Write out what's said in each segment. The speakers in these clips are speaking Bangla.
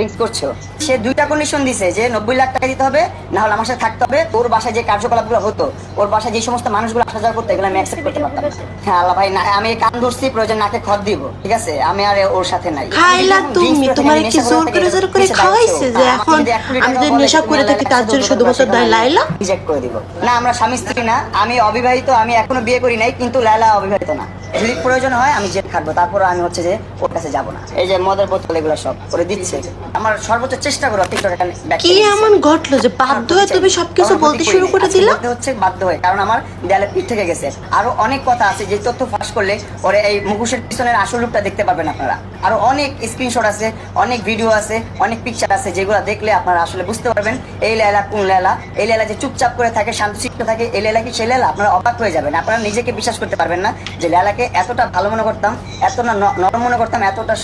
ড্রিঙ্কস করছ? সে দুইটা কন্ডিশন দিছে যে নব্বই লাখ টাকা দিতে হবে না হলে আমার সাথে থাকতে হবে। ওর বাসায় যে কার্যকলাপগুলো হতো ওর বাসায় যে সমস্ত মানুষগুলো আসা যাওয়া করতো এগুলো আমি অ্যাকসেপ্ট করতে পারতাম। হ্যাঁ আল্লাহ ভাই না আমি কান ধরছি প্রয়োজন নাকে খত দিব ঠিক আছে? আমি আর ওর সাথে নাই। খাইলা তুমি তোমার কি জোর করে জোর করে খাওয়াইছে যে এখন আমি যদি নেশা করে থাকি তার জন্য শুধুমাত্র দায় লাইলা? রিজেক্ট করে দিব। না আমরা স্বামী স্ত্রী না আমি অবিবাহিত আমি এখনও বিয়ে করি নাই কিন্তু লায়লা অবিবাহিত না। যদি প্রয়োজন হয় আমি জেল খাটবো তারপর আমি হচ্ছে যে ওর কাছে যাব না। এই যে মদের বোতল এগুলো সব করে দিচ্ছে। আমার সর্বোচ্চ চেষ্টা করো টিকটক এখানে কি এমন ঘটলো যে বাধ্য হয়ে তুমি সবকিছু বলতে শুরু করে দিলে হচ্ছে বাধ্য হয়ে কারণ আমার দেয়ালে পিঠ থেকে গেছে। আরও অনেক কথা আছে যে তথ্য ফাঁস করলে ওরে এই মুখোশের পিছনের আসল রূপটা দেখতে পাবেন আপনারা। আরও অনেক স্ক্রিনশট আছে, অনেক ভিডিও আছে, অনেক পিকচার আছে যেগুলো দেখলে আপনারা আসলে বুঝতে পারবেন এই লেলা কোন লেলা। এই লেলা যে চুপচাপ করে থাকে শান্তশিষ্ট থাকে, এই লেলা কি সেই লেলা? আপনারা অবাক হয়ে যাবেন। আপনারা নিজেকে বিশ্বাস করতে পারবেন না যে লেলাকে এতটা ভালো মনে করতাম, এতটা নরম মনে করতাম, এতটা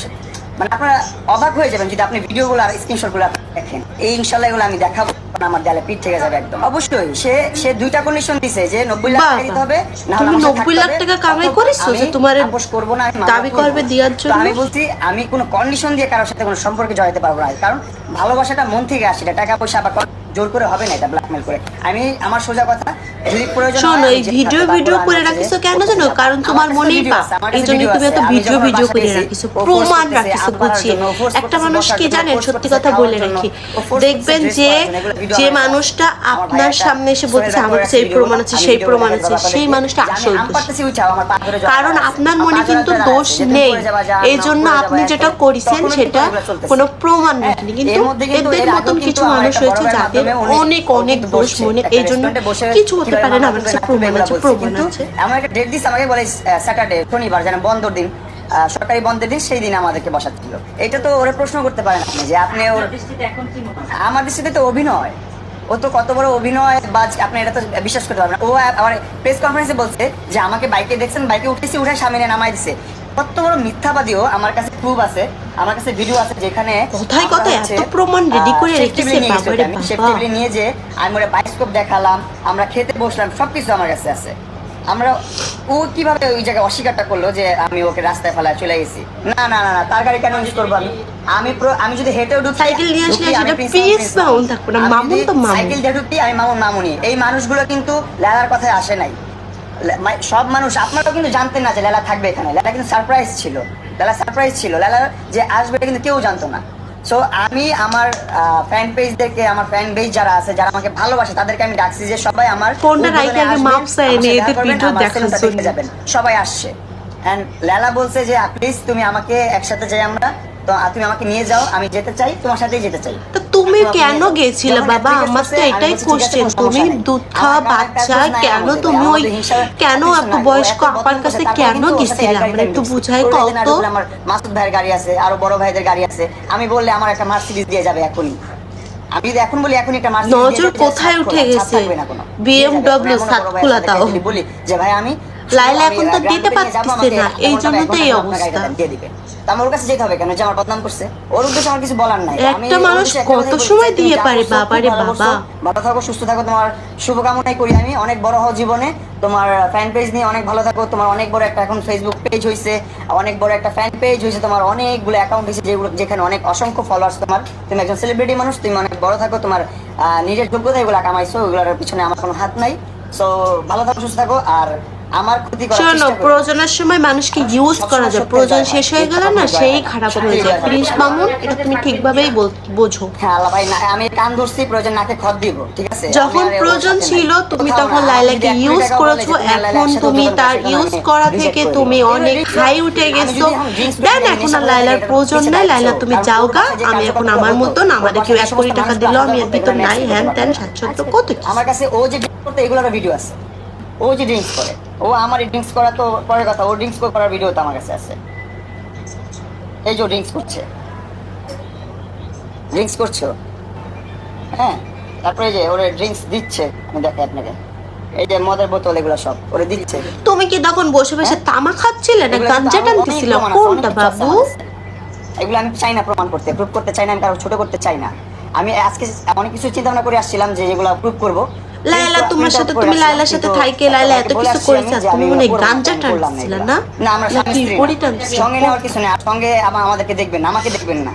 মানে আপনারা অবাক হয়ে যাবেন যদি আপনি ভিডিওগুলো আর স্ক্রিনশটগুলো দেখেন। এই ইনশাল্লাহ এগুলো আমি দেখাবো আমার দেয়ালে পিঠ থেকে যাবে একদম। অবশ্যই সে সে দুইটা কন্ডিশন দিছে যে নব্বই লাখ টাকা দিতে হবে না তুমি নব্বই লাখ টাকা কামাই করেছ যে তোমার করব না দাবি করবে দেওয়ার জন্য? আমি বলছি আমি কোনো কন্ডিশন দিয়ে কারোর সাথে কোনো সম্পর্কে জড়াতে পারব না কারণ ভালোবাসাটা মন থেকে আসে টাকা পয়সা বা জোর করে হবে না এটা ব্ল্যাকমেল করে। আমি আমার সোজা কথা যদি প্রয়োজন শোনো এই ভিডিও ভিডিও করে রাখিছো কেন জানো? কারণ তোমার মনেই video পাপ আছে, আমার এই কাছে তুমি এত ভিডিও ভিডিও করে রাখিছো প্রমাণ রাখিছো আব্বার গুছিয়ে জন্য, ও force একটা মানুষ কি জন্য, সত্যি কথা বলে রাখি? দেখবেন যে যে মানুষটা আপনার সামনে এসে বলছে আমার কাছে এই প্রমাণ আছে সেই প্রমাণ আছে। সেই মানুষটা আসল কারণ আপনার মনে কিন্তু দোষ নেই। এই জন্য আপনি যেটা করেছেন সেটা কোনো প্রমাণ রাখেনি কিন্তু এদের মতন কিছু মানুষ হয়েছে যাদের অনেক অনেক মনে এই জন্য কিছু হতে পারে না আমার কাছে প্রমাণ আছে। প্রমাণ আছে এমন একটা ডেট দিস আমাকে বলে স্যাটারডে শনিবার যেন বন্ধর দিন। সরকারি বন্ধের দিন সেই দিন আমাদেরকে বসাচ্ছিল এটা তো ওরা প্রশ্ন করতে পারেন আপনি যে আপনি ওর আমার দৃষ্টিতে তো অভিনয়। ও তো কত বড় অভিনয় বা আপনি এটা তো বিশ্বাস করতে পারবেন না। ও আমার প্রেস কনফারেন্সে বলছে যে আমাকে বাইকে দেখছেন বাইকে উঠেছি উঠে সামনে নামাই দিছে। কত বড় মিথ্যাবাদীও আমার কাছে প্রুফ আছে আমার কাছে ভিডিও আছে যেখানে কোথায় কোথায় এত প্রমাণ আহ, করে রেখেছে, বাবারে। বাবা। নিয়ে যে আমি ওরা বাইস্কোপ দেখালাম আমরা খেতে বসলাম সবকিছু আমার কাছে আছে আমরা ও কীভাবে ওই জায়গায় অস্বীকারটা করল যে আমি ওকে রাস্তায় ফেলায় চলে গেছি না না না না তার গাড়ি কেন ইউজ করব আমি আমি আমি যদি হেঁটেও ঢুকি সাইকেল নিয়ে আসলে সেটা। মাউন্ট থাকবে না মামুন তো মামুন সাইকেল দিয়ে ঢুকি আমি মামুন মামুনি এই মানুষগুলো কিন্তু লেলার কথায় আসে নাই সব মানুষ আপনারাও কিন্তু জানতেন না যে লেলা থাকবে এখানে। লেলা কিন্তু সারপ্রাইজ ছিল। লেলা সারপ্রাইজ ছিল। লেলা যে আসবে কিন্তু কেউ জানতো না। সো আমি আমার ফ্যান পেজদেরকে আমার ফ্যান পেজ যারা আছে যারা আমাকে ভালোবাসে তাদেরকে আমি ডাকছি যে সবাই আমার ফোনটা রাইখে আগে মাপ চাই আমার নে, সাথে এদের ভিডিও দেখার জন্য। যাবেন সবাই আসছে। অ্যান্ড লেলা বলছে যে প্লিজ তুমি আমাকে একসাথে যাই আমরা। তো তুমি আমাকে নিয়ে যাও আমি যেতে চাই তোমার সাথেই যেতে চাই। তো তুমি কেন গেছিলে? বাবা আমার তো এটাই কোশ্চেন তুমি। দুধ খাওয়া বাচ্চা কেন তুমি ওই কেন এত বয়স্ক আপার কাছে কেন গেছিলে? আমরা একটু বুঝাই কও এখানে তো। আমার মাসুদ ভাইয়ের গাড়ি আছে আরও বড় ভাইদের গাড়ি আছে। আমি বললে আমার একটা মার্সিডিজ দিয়ে যাবে এখনই। আমি যদি এখন বলি এখনই একটা মার্সিডিজ নজর কোথায় উঠে গেছে? এখন বড় ভাইয়ের খোলা। যদি বলি যে ভাই আমি লাইলা এখন তো দিতে পারতেছে না, এই জন্য তো এই অবস্থা। দিয়ে দিবে। তো আমার কাছে যেতে হবে কেন? যে আমার বদনাম করছে। ওর উদ্দেশ্যে আমার কিছু বলার নাই। একটা মানুষ কত সময় দিয়ে পারে ভালো করছ। বাবা। ভালো থাকো সুস্থ থাকো। তোমার শুভকামনাই করি আমি অনেক বড় হও জীবনে। তোমার ফ্যান পেজ নিয়ে অনেক ভালো থাকো। তোমার অনেক বড় একটা এখন ফেসবুক পেজ হয়েছে অনেক বড় একটা ফ্যান পেজ হয়েছে তোমার অনেকগুলো অ্যাকাউন্ট হয়েছে যেগুলো যেখানে অনেক অসংখ্য ফলোয়ার্স তোমার। তুমি একজন সেলিব্রিটি মানুষ তুমি অনেক বড় থাকো। তোমার নিজের যোগ্যতা এগুলো কামাইছো ওগুলোর পিছনে আমার কোনো হাত নাই। সো ভালো থাকো সুস্থ থাকো। আর আমার ক্ষতি করার শোনো। প্রয়োজনের সময় মানুষকে ইউজ করা যায়। প্রয়োজন শেষ হয়ে গেলে না সেই খারাপ হয়ে যায়। মামুন এটা তুমি ঠিকভাবেই বোঝো। হ্যাঁ ভাই না আমি কান ধরছি প্রয়োজন নাকে খত দিব ঠিক আছে? যখন প্রয়োজন ছিল তুমি তখন লাইলাকে ইউজ করেছ। এখন তুমি তার ইউজ করা থেকে তুমি অনেক হাই উঠে গেছো। দেন এখন আর লাইলার প্রয়োজন নাই। লাইলা তুমি যাও গা আমি এখন আমার মতন আমাদের কেউ এক কোটি টাকা দিল আমি এর ভিতর নাই হ্যান ত্যান স্বাচ্ছন্দ্য কত আমার কাছে। ও যে করতে এগুলোর ভিডিও আছে। ও যে ড্রিঙ্কস করে ও আমার ড্রিঙ্কস করা তো পরের কথা ও ড্রিঙ্কস করার ভিডিও তো আমার কাছে আছে। এই যে ড্রিঙ্কস করছে। ড্রিঙ্কস করছ হ্যাঁ তারপরে যে ওরে ড্রিঙ্কস দিচ্ছে। আমি দেখাই আপনাকে। এই যে মদের বোতল এগুলো সব ওরে দিচ্ছে। তুমি কি তখন বসে বসে তামা খাচ্ছিলে না এগুলো গাঞ্জা টানতেছিল? কোনটা বাবু? এগুলো আমি চাই না প্রমাণ করতে প্রুভ করতে চাই না আমি কারও ছোট করতে চাই না। আমি আজকে অনেক কিছু চিন্তা ভাবনা করে আসছিলাম যে যেগুলো প্রুভ করব। লায়লা তোমার সাথে তুমি লায়লার সাথে থাইকে লায়লা এত কিছু করেছে তুমি মনে গাঞ্জা না? না আমরা সঙ্গে নেওয়ার কিছু নেই সঙ্গে আমাদেরকে দেখবেন আমাকে দেখবেন না।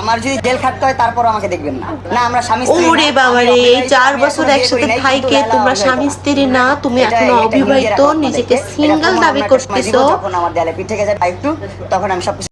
আমার যদি জেল খাটতে হয় তারপর আমাকে দেখবেন না। না আমরা স্বামী স্ত্রী ওরে বাবা রে এই চার বছর একসাথে থাইকে তোমরা স্বামী স্ত্রী না তুমি এখনও অবিবাহিত নিজেকে সিঙ্গেল দাবি করতেছো যখন আমার দেয়ালে পিঠ যাবে একটু তখন আমি সবকিছু